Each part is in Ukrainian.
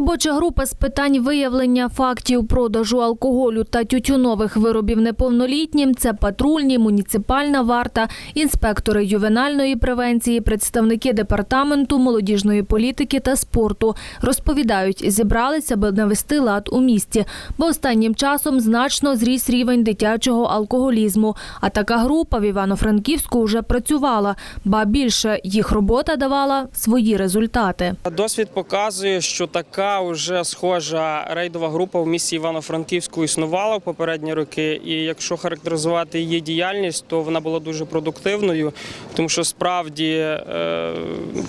Робоча група з питань виявлення фактів продажу алкоголю та тютюнових виробів неповнолітнім це патрульні, муніципальна варта, інспектори ювенальної превенції, представники департаменту молодіжної політики та спорту. Розповідають, зібралися, аби навести лад у місті, бо останнім часом значно зріс рівень дитячого алкоголізму. А така група в Івано-Франківську вже працювала, ба більше їх робота давала свої результати. Досвід показує, що така вже схожа рейдова група в місті Івано-Франківську існувала в попередні роки. І якщо характеризувати її діяльність, то вона була дуже продуктивною, тому що справді е,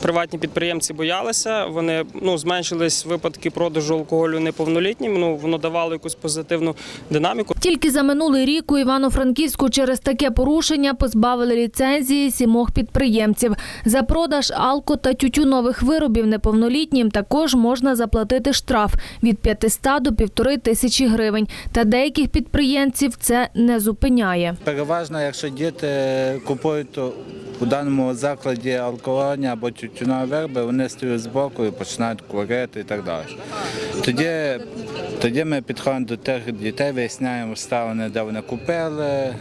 приватні підприємці боялися. Вони ну зменшились випадки продажу алкоголю неповнолітнім. Ну воно давало якусь позитивну динаміку. Тільки за минулий рік у Івано-Франківську через таке порушення позбавили ліцензії сімох підприємців. За продаж алко та тютюнових виробів неповнолітнім також можна заплатити штраф від 500 до півтори тисячі гривень. Та деяких підприємців це не зупиняє. Переважно, якщо діти купують у даному закладі алкогольні або тютюнові вироби, вони стоять збоку і починають курити і так далі. Тоді, тоді ми підходимо до тих дітей, виясняємо обставини, де вони купили,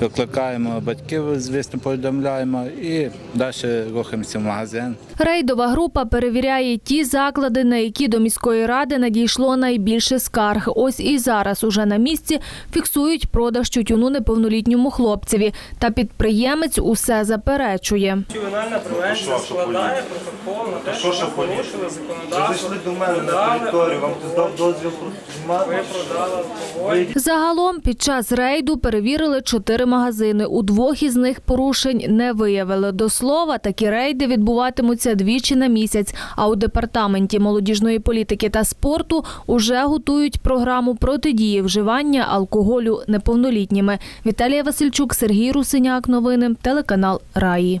викликаємо батьків, звісно, повідомляємо і далі рухаємося в магазин. Рейдова група перевіряє ті заклади, на які до міської ради надійшло найбільше скарг. Ось і зараз уже на місці фіксують продаж тютюну неповнолітньому хлопцеві. Та підприємець усе заперечує. Ювенальна превенція складає протокол на те, Що ще порушили Ви законодавство. зайшли до мене на територію, вам хтось дав дозвіл? Ви продали алкоголь. Загалом під час рейду перевірили чотири магазини. У двох із них порушень не виявили. До слова, такі рейди відбуватимуться двічі на місяць. А у департаменті молодіжної політики та спорту уже готують програму протидії вживання алкоголю неповнолітніми. Віталія Васильчук, Сергій Русиняк. Новини телеканал Раї.